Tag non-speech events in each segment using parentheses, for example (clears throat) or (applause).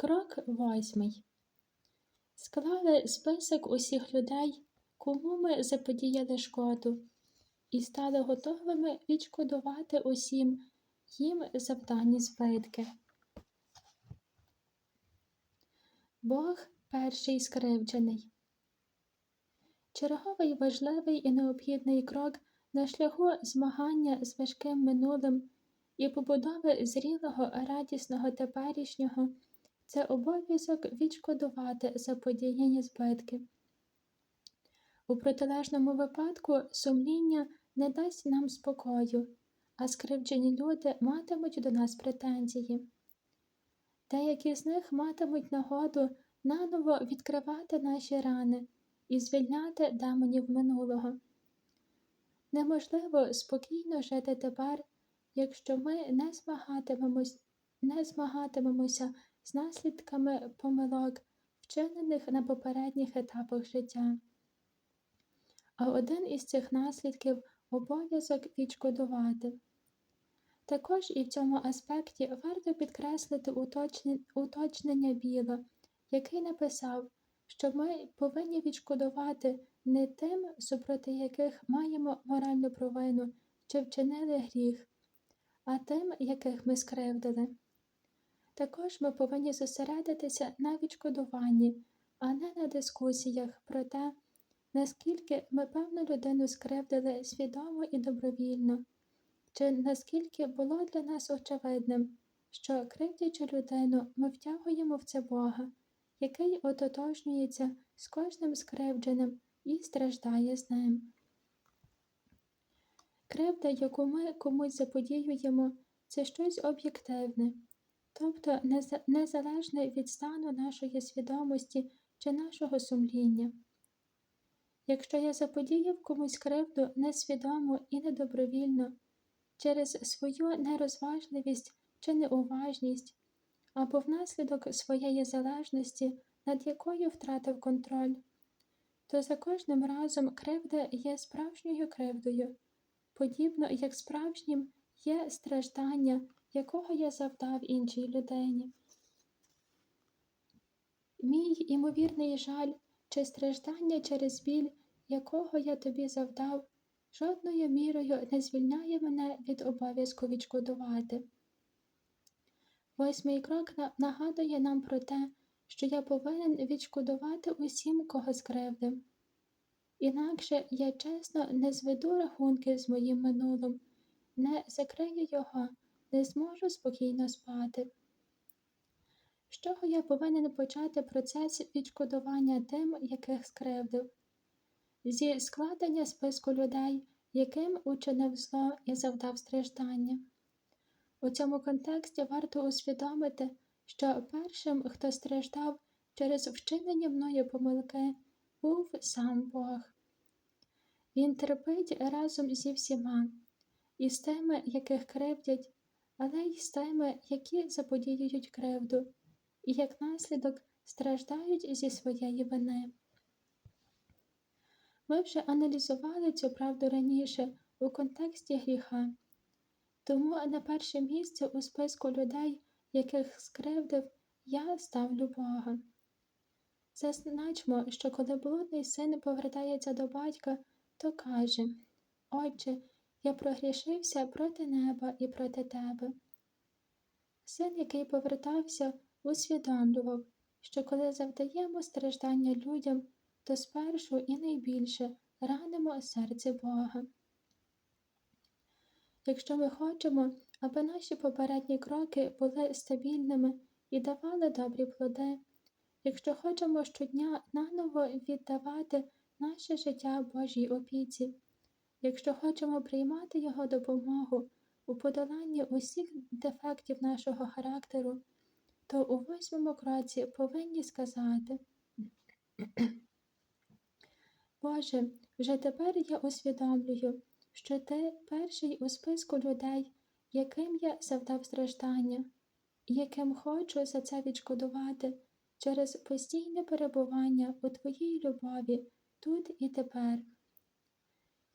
Крок восьмий. Склали список усіх людей, кому ми заподіяли шкоду, і стали готовими відшкодувати усім їм завдані збитки. Бог перший скривджений. Черговий важливий і необхідний крок на шляху змагання з важким минулим і побудови зрілого радісного теперішнього це обов'язок відшкодувати заподіяні збитки. У протилежному випадку сумління не дасть нам спокою, а скривджені люди матимуть до нас претензії. Деякі з них матимуть нагоду наново відкривати наші рани і звільняти демонів минулого. Неможливо спокійно жити тепер, якщо ми не змагатимемось, не змагатимемося з наслідками помилок, вчинених на попередніх етапах життя. А один із цих наслідків обов'язок відшкодувати. Також і в цьому аспекті варто підкреслити уточнення Біла, який написав, що ми повинні відшкодувати не тим, супроти яких маємо моральну провину чи вчинили гріх, а тим, яких ми скривдили. Також ми повинні зосередитися на відшкодуванні, а не на дискусіях про те, наскільки ми певну людину скривдили свідомо і добровільно, чи наскільки було для нас очевидним, що, кривдячи людину, ми втягуємо в це Бога, який ототожнюється з кожним скривдженим і страждає з ним. Кривда, яку ми комусь заподіюємо, це щось об'єктивне, тобто незалежне від стану нашої свідомості чи нашого сумління. Якщо я заподіяв комусь кривду несвідомо і недобровільно, через свою нерозважливість чи неуважність, або внаслідок своєї залежності, над якою втратив контроль, то за кожним разом кривда є справжньою кривдою, подібно як справжнім є страждання, якого я завдав іншій людині. Мій імовірний жаль чи страждання через біль, якого я тобі завдав, жодною мірою не звільняє мене від обов'язку відшкодувати. Восьмий крок нагадує нам про те, що я повинен відшкодувати усім, кого скривдив. Інакше я чесно не зведу рахунки з моїм минулим, не закрию його, не зможу спокійно спати. З чого я повинен почати процес відшкодування тим, яких скривдив? Зі складення списку людей, яким учинив зло і завдав страждання. У цьому контексті варто усвідомити, що першим, хто страждав через вчинення мною помилки, був сам Бог. Він терпить разом зі всіма, і з тими, яких кривдять, але й з тими, які заподіюють кривду, і як наслідок страждають зі своєї вини. Ми вже аналізували цю правду раніше у контексті гріха. Тому на перше місце у списку людей, яких скривдив, я ставлю Бога. Зазначмо, що коли блудний син повертається до батька, то каже Отче, я прогрішився проти неба і проти тебе. Син, який повертався, усвідомлював, що коли завдаємо страждання людям, то спершу і найбільше ранимо серце Бога. Якщо ми хочемо, аби наші попередні кроки були стабільними і давали добрі плоди, якщо хочемо щодня наново віддавати наше життя Божій опіці, якщо хочемо приймати Його допомогу у подоланні усіх дефектів нашого характеру, то у восьмому кроці повинні сказати. Боже, вже тепер я усвідомлюю, що ти перший у списку людей, яким я завдав страждання, яким хочу за це відшкодувати через постійне перебування у Твоїй любові тут і тепер.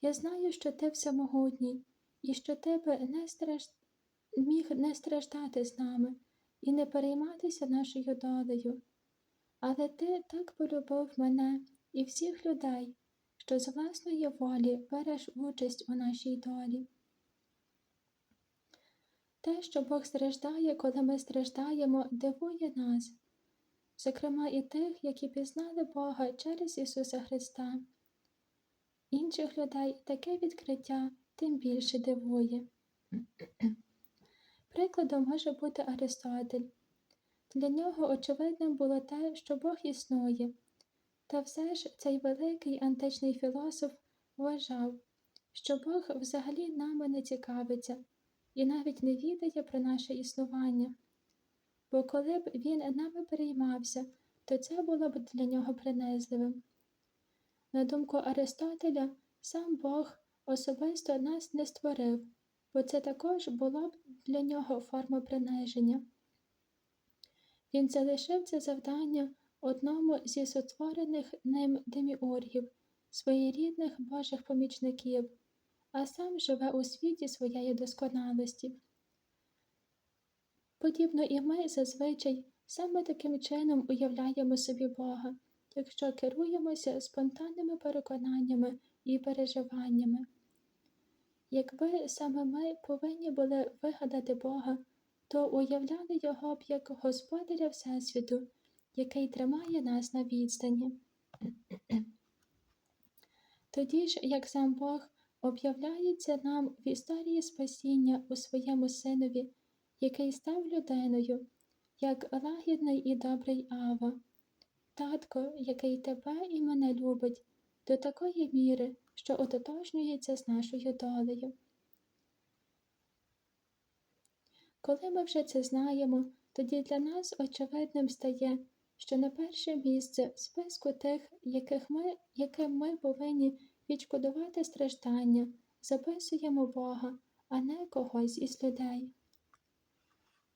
Я знаю, що ти всемогутній, і що ти би не страж... міг не страждати з нами, і не перейматися нашою долею. Але ти так полюбив мене і всіх людей, що з власної волі береш участь у нашій долі. Те, що Бог страждає, коли ми страждаємо, дивує нас, зокрема і тих, які пізнали Бога через Ісуса Христа. Інших людей таке відкриття тим більше дивує. (clears throat) Прикладом може бути Аристотель. Для нього очевидним було те, що Бог існує, та все ж цей великий античний філософ вважав, що Бог взагалі нами не цікавиться і навіть не відає про наше існування. Бо коли б він нами переймався, то це було б для нього принизливим. На думку Аристотеля, сам Бог особисто нас не створив, бо це також було б для нього форма приниження. Він залишив це завдання одному зі сотворених ним деміургів, своєрідних Божих помічників, а сам живе у світі своєї досконалості. Подібно і ми зазвичай саме таким чином уявляємо собі Бога, якщо керуємося спонтанними переконаннями і переживаннями. Якби саме ми повинні були вигадати Бога, то уявляли його б як Господаря Всесвіту, який тримає нас на відстані. Тоді ж, як сам Бог об'являється нам в історії спасіння у своєму синові, який став людиною, як лагідний і добрий Ава, татко, який тебе і мене любить, до такої міри, що ототожнюється з нашою долею. Коли ми вже це знаємо, тоді для нас очевидним стає, що на перше місце в списку тих, яких ми, яким ми повинні відшкодувати страждання, записуємо Бога, а не когось із людей.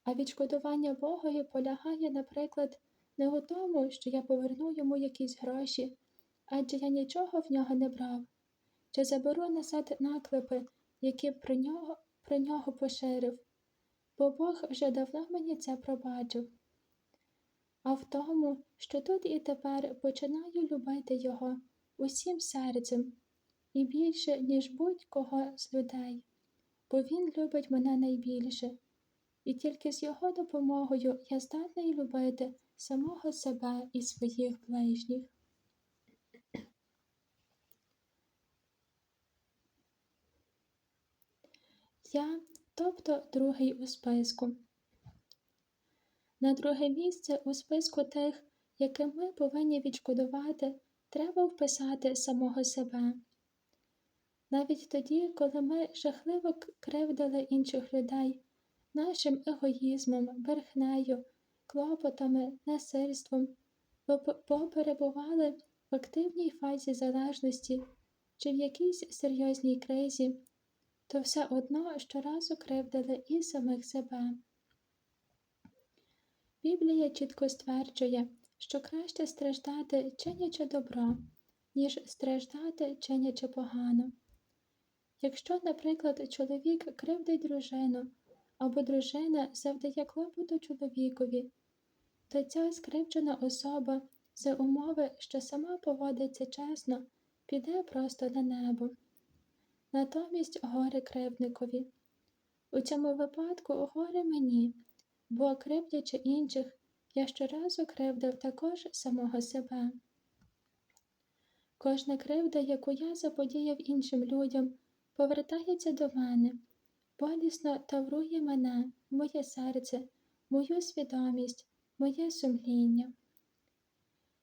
А відшкодування Богові полягає, наприклад, не у тому, що я поверну йому якісь гроші, адже я нічого в нього не брав, чи заберу назад наклепи, які про нього, про нього поширив, бо Бог вже давно мені це пробачив. А в тому, що тут і тепер починаю любити його усім серцем і більше, ніж будь-кого з людей, бо він любить мене найбільше, і тільки з його допомогою я здатний любити самого себе і своїх ближніх. Я, тобто другий у списку. На друге місце у списку тих, яким ми повинні відшкодувати, треба вписати самого себе. Навіть тоді, коли ми жахливо кривдили інших людей, нашим егоїзмом, верхнею, клопотами, насильством, бо перебували в активній фазі залежності чи в якійсь серйозній кризі, то все одно щоразу кривдили і самих себе. Біблія чітко стверджує, що краще страждати чинячи добро, ніж страждати чинячи погано. Якщо, наприклад, чоловік кривдить дружину або дружина завдає клопоту чоловікові, то ця скривджена особа за умови, що сама поводиться чесно, піде просто на небо. Натомість горе кривдникові. У цьому випадку горе мені, бо кривдячи інших, я щоразу кривдив також самого себе. Кожна кривда, яку я заподіяв іншим людям, повертається до мене, болісно таврує мене, моє серце, мою свідомість, моє сумління.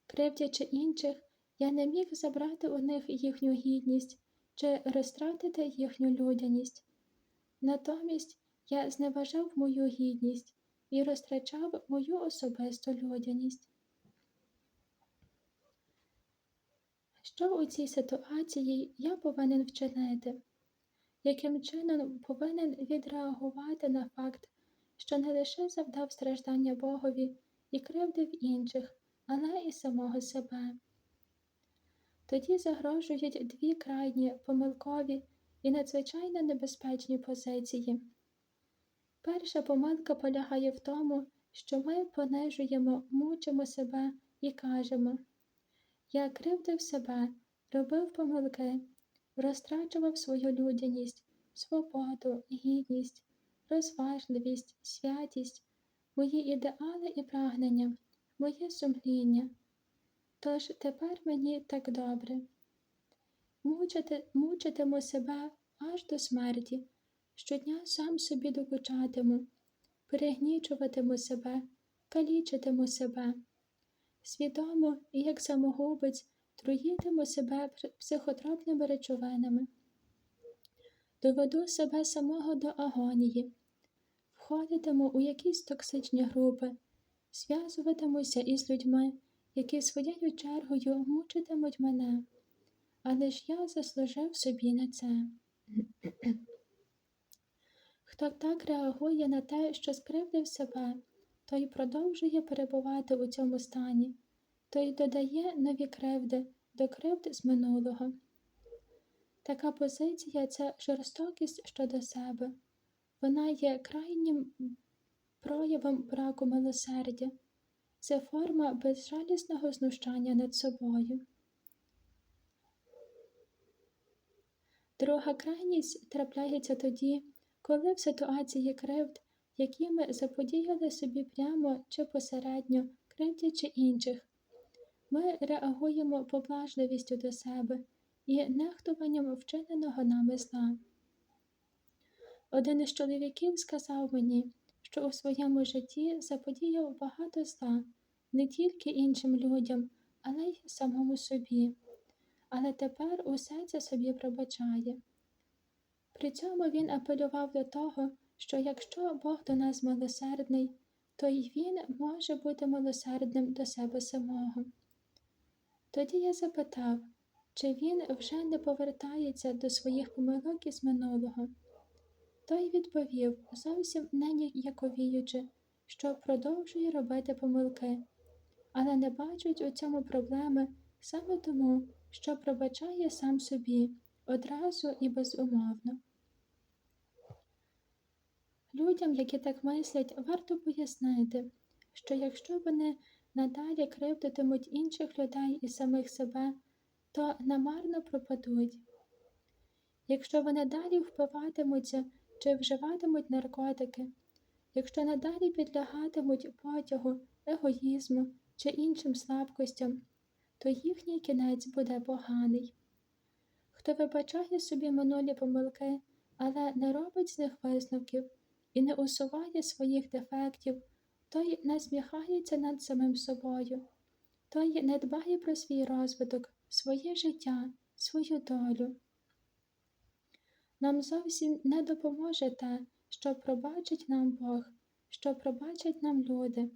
Кривдячи інших, я не міг забрати у них їхню гідність чи розтратити їхню людяність. Натомість я зневажав мою гідність і розтрачав мою особисту людяність. Що у цій ситуації я повинен вчинити? Яким чином повинен відреагувати на факт, що не лише завдав страждання Богові і кривдив інших, але і самого себе? Тоді загрожують дві крайні помилкові і надзвичайно небезпечні позиції. Перша помилка полягає в тому, що ми понижуємо, мучимо себе і кажемо Я кривдив себе, робив помилки, розтрачував свою людяність, свободу, гідність, розважливість, святість, мої ідеали і прагнення, моє сумління. Тож тепер мені так добре. Мучити, мучитиму себе аж до смерті, щодня сам собі докучатиму, перегнічуватиму себе, калічитиму себе, свідомо як самогубець труїтиму себе психотропними речовинами, доведу себе самого до агонії, входитиму у якісь токсичні групи, зв'язуватимуся із людьми, які своєю чергою мучитимуть мене, але ж я заслужив собі на це. Хто так реагує на те, що скривдив себе, той продовжує перебувати у цьому стані, той додає нові кривди до кривд з минулого. Така позиція це жорстокість щодо себе, вона є крайнім проявом браку милосердя, це форма безжалісного знущання над собою. Друга крайність трапляється тоді, коли в ситуації кривд, які ми заподіяли собі прямо чи посередньо, кривдячи інших, ми реагуємо поблажливістю до себе і нехтуванням вчиненого нами зла. Один із чоловіків сказав мені, що у своєму житті заподіяв багато зла не тільки іншим людям, але й самому собі. Але тепер усе це собі пробачає. При цьому він апелював до того, що якщо Бог до нас милосердний, то й Він може бути милосердним до себе самого. Тоді я запитав, чи він вже не повертається до своїх помилок із минулого. Той відповів, зовсім не ніяковіючи, що продовжує робити помилки, але не бачить у цьому проблеми саме тому, що пробачає сам собі одразу і безумовно. Людям, які так мислять, варто пояснити, що якщо вони надалі кривдитимуть інших людей і самих себе, то намарно пропадуть. Якщо вони далі впиватимуться чи вживатимуть наркотики, якщо надалі підлягатимуть потягу, егоїзму чи іншим слабкостям, то їхній кінець буде поганий. Хто вибачає собі минулі помилки, але не робить з них висновків і не усуває своїх дефектів, той насміхається над самим собою, той не дбає про свій розвиток, своє життя, свою долю. Нам зовсім не допоможе те, що пробачить нам Бог, що пробачать нам люди,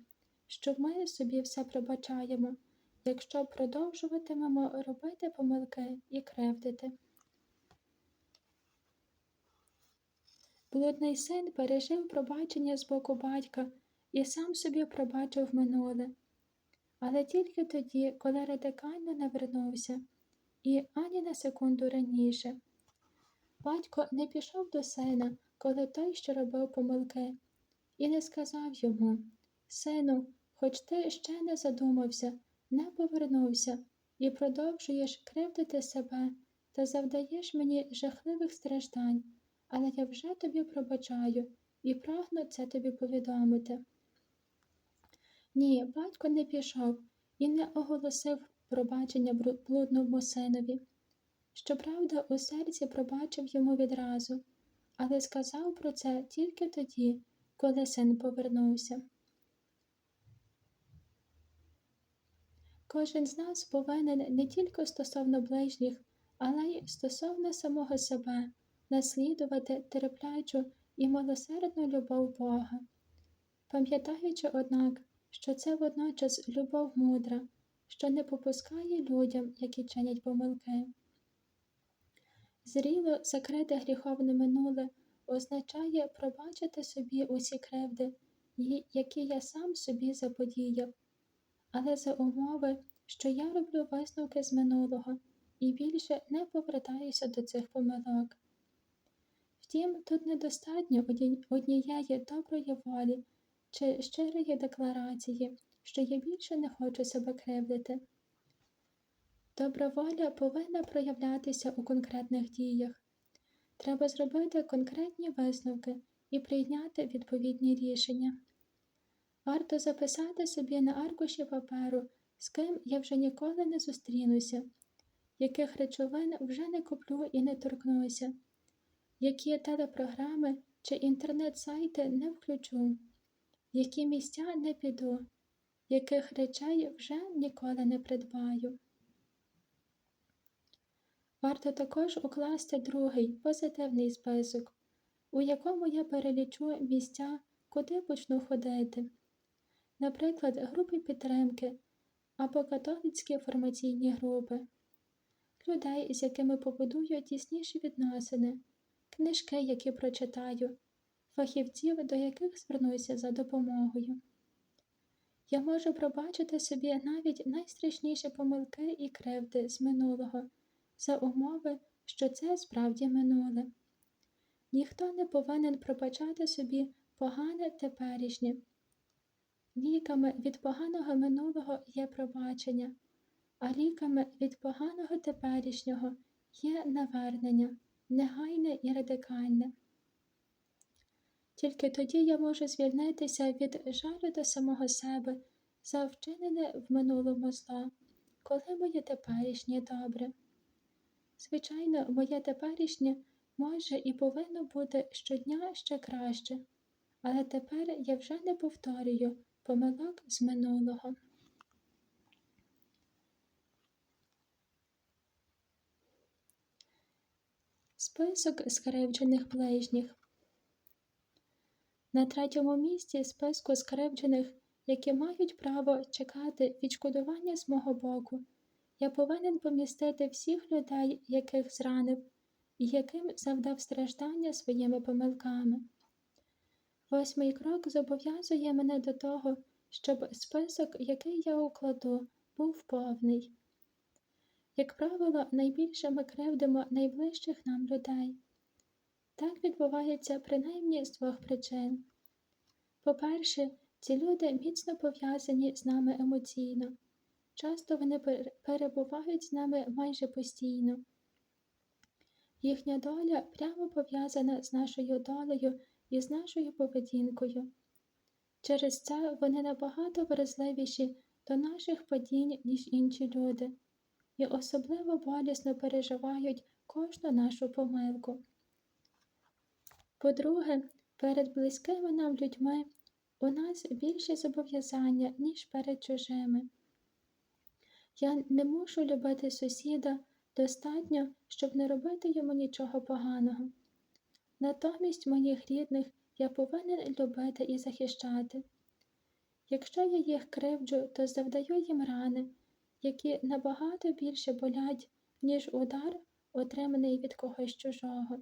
що ми собі все пробачаємо, якщо продовжуватимемо робити помилки і кривдити. Блудний син пережив пробачення з боку батька і сам собі пробачив минуле, але тільки тоді, коли радикально навернувся, і ані на секунду раніше. Батько не пішов до сина, коли той, що робив помилки, і не сказав йому Сину, хоч ти ще не задумався, не повернувся і продовжуєш кривдити себе та завдаєш мені жахливих страждань, але я вже тобі пробачаю і прагну це тобі повідомити. Ні, батько не пішов і не оголосив пробачення блудному синові. Щоправда, у серці пробачив йому відразу, але сказав про це тільки тоді, коли син повернувся. Кожен з нас повинен не тільки стосовно ближніх, але й стосовно самого себе наслідувати терплячу і милосердну любов Бога, пам'ятаючи, однак, що це водночас любов мудра, що не попускає людям, які чинять помилки. Зріло закрите гріховне минуле означає пробачити собі усі кривди, які я сам собі заподіяв, але за умови, що я роблю висновки з минулого і більше не повертаюся до цих помилок. Втім, тут недостатньо однієї доброї волі, чи щирої декларації, що я більше не хочу себе кривдити. Добра воля повинна проявлятися у конкретних діях. Треба зробити конкретні висновки і прийняти відповідні рішення. Варто записати собі на аркуші паперу, з ким я вже ніколи не зустрінуся, яких речовин вже не куплю і не торкнуся, які телепрограми чи інтернет-сайти не включу, які місця не піду, яких речей вже ніколи не придбаю. Варто також укласти другий позитивний список, у якому я перелічу місця, куди почну ходити, наприклад, групи підтримки або католицькі формаційні групи, людей, з якими побудую тісніші відносини, книжки, які прочитаю, фахівців, до яких звернуся за допомогою. Я можу пробачити собі навіть найстрашніші помилки і кривди з минулого за умови, що це справді минуле. Ніхто не повинен пробачати собі погане теперішнє. Ліками від поганого минулого є пробачення, а ліками від поганого теперішнього є навернення, негайне і радикальне. Тільки тоді я можу звільнитися від жалю до самого себе за вчинене в минулому зло, коли моє теперішнє добре. Звичайно, моє теперішнє може і повинно бути щодня ще краще, але тепер я вже не повторюю помилок з минулого. Список скривджених ближніх. На третьому місці списку скривджених, які мають право чекати відшкодування з мого боку. Я повинен помістити всіх людей, яких зранив, і яким завдав страждання своїми помилками. Восьмий крок зобов'язує мене до того, щоб список, який я укладу, був повний. Як правило, найбільше ми кривдимо найближчих нам людей. Так відбувається принаймні з двох причин. По-перше, ці люди міцно пов'язані з нами емоційно. Часто вони перебувають з нами майже постійно. Їхня доля прямо пов'язана з нашою долею і з нашою поведінкою. Через це вони набагато вразливіші до наших падінь, ніж інші люди, і особливо болісно переживають кожну нашу помилку. По-друге, перед близькими нам людьми у нас більше зобов'язання, ніж перед чужими. Я не мушу любити сусіда достатньо, щоб не робити йому нічого поганого. Натомість моїх рідних я повинен любити і захищати. Якщо я їх кривджу, то завдаю їм рани, які набагато більше болять, ніж удар, отриманий від когось чужого.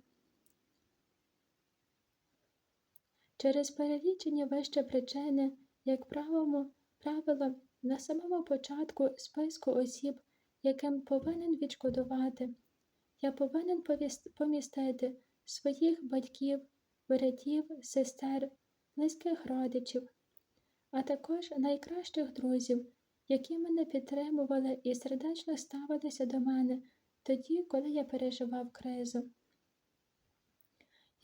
Через перелічені вище причини, як правило, правило на самому початку списку осіб, яким повинен відшкодувати, я повинен помістити своїх батьків, братів, сестер, близьких родичів, а також найкращих друзів, які мене підтримували і сердечно ставилися до мене тоді, коли я переживав кризу.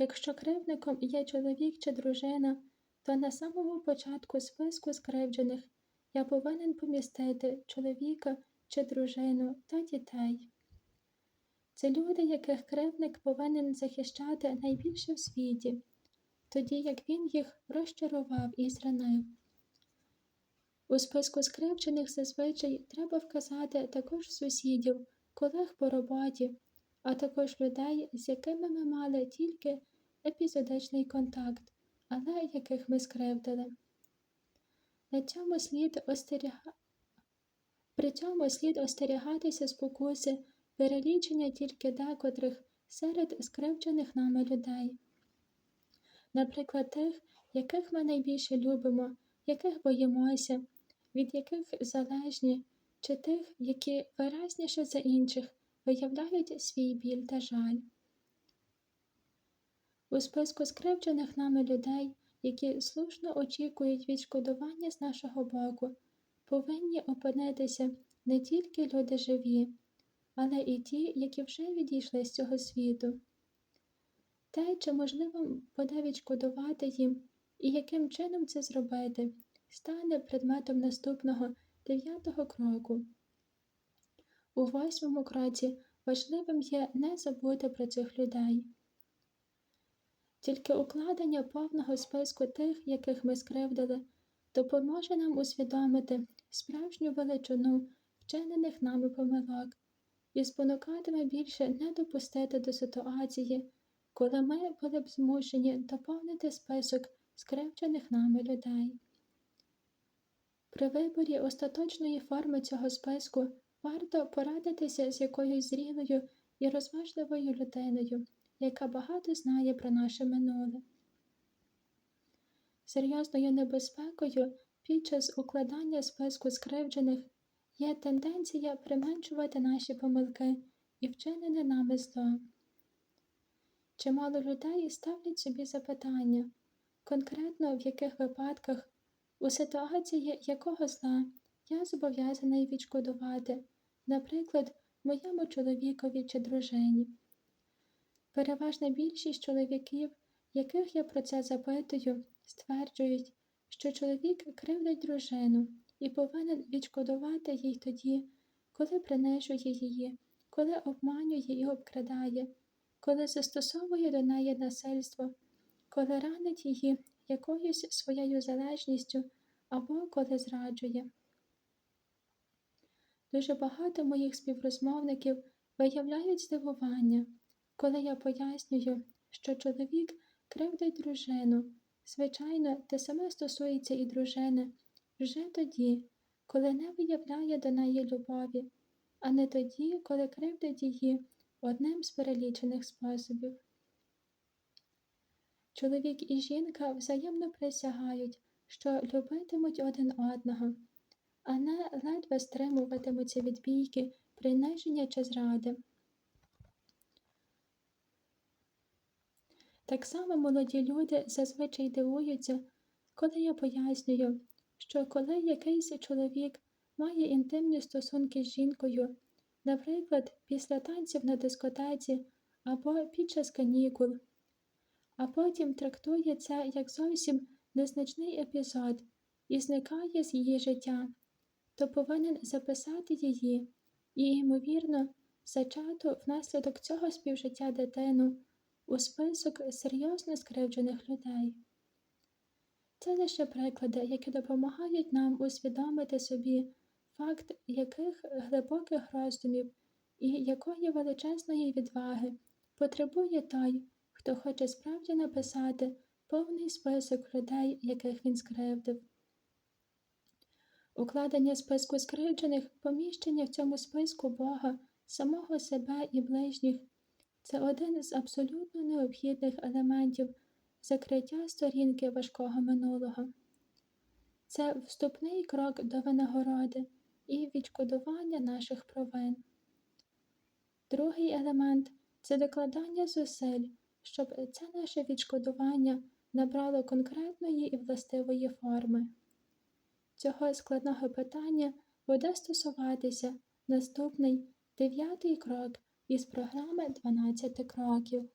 Якщо кривдником є чоловік чи дружина, то на самому початку списку скривджених я повинен помістити чоловіка чи дружину та дітей. Це люди, яких кривник повинен захищати найбільше в світі, тоді як він їх розчарував і зранив. У списку скривджених зазвичай треба вказати також сусідів, колег по роботі, а також людей, з якими ми мали тільки епізодичний контакт, але яких ми скривдили. На цьому слід остеріга... При цьому слід остерігатися спокуси перелічення тільки декотрих серед скривджених нами людей, наприклад, тих, яких ми найбільше любимо, яких боїмося, від яких залежні, чи тих, які виразніше за інших виявляють свій біль та жаль. У списку скривджених нами людей які слушно очікують відшкодування з нашого боку, повинні опинитися не тільки люди живі, але і ті, які вже відійшли з цього світу. Те, чи можливо буде відшкодувати їм і яким чином це зробити, стане предметом наступного дев'ятого кроку. У восьмому кроці важливим є не забути про цих людей. Тільки укладення повного списку тих, яких ми скривдили, допоможе нам усвідомити справжню величину вчинених нами помилок і спонукатиме більше не допустити до ситуації, коли ми були б змушені доповнити список скривджених нами людей. При виборі остаточної форми цього списку варто порадитися з якоюсь зрілою і розважливою людиною, яка багато знає про наше минуле. Серйозною небезпекою під час укладання списку скривджених є тенденція применшувати наші помилки і вчинене нами зло. Чимало людей ставлять собі запитання, конкретно в яких випадках у ситуації якого зла я зобов'язаний відшкодувати, наприклад, моєму чоловікові чи дружині. Переважна більшість чоловіків, яких я про це запитую, стверджують, що чоловік кривдить дружину і повинен відшкодувати їй тоді, коли принижує її, коли обманює і обкрадає, коли застосовує до неї насильство, коли ранить її якоюсь своєю залежністю або коли зраджує. Дуже багато моїх співрозмовників виявляють здивування, коли я пояснюю, що чоловік кривдить дружину. Звичайно, те саме стосується і дружини вже тоді, коли не виявляє до неї любові, а не тоді, коли кривдить її одним з перелічених способів. Чоловік і жінка взаємно присягають, що любитимуть один одного, а не ледве стримуватимуться від бійки, приниження чи зради. Так само молоді люди зазвичай дивуються, коли я пояснюю, що коли якийсь чоловік має інтимні стосунки з жінкою, наприклад, після танців на дискотеці або під час канікул, а потім трактує це як зовсім незначний епізод і зникає з її життя, то повинен записати її і, ймовірно, зачату внаслідок цього співжиття дитину у список серйозно скривджених людей. Це лише приклади, які допомагають нам усвідомити собі факт яких глибоких роздумів і якої величезної відваги потребує той, хто хоче справді написати повний список людей, яких він скривдив. Укладення списку скривджених, поміщення в цьому списку Бога, самого себе і ближніх це один з абсолютно необхідних елементів закриття сторінки важкого минулого. Це вступний крок до винагороди і відшкодування наших провин. Другий елемент це докладання зусиль, щоб це наше відшкодування набрало конкретної і властивої форми. Цього складного питання буде стосуватися наступний дев'ятий крок із програми 12 кроків.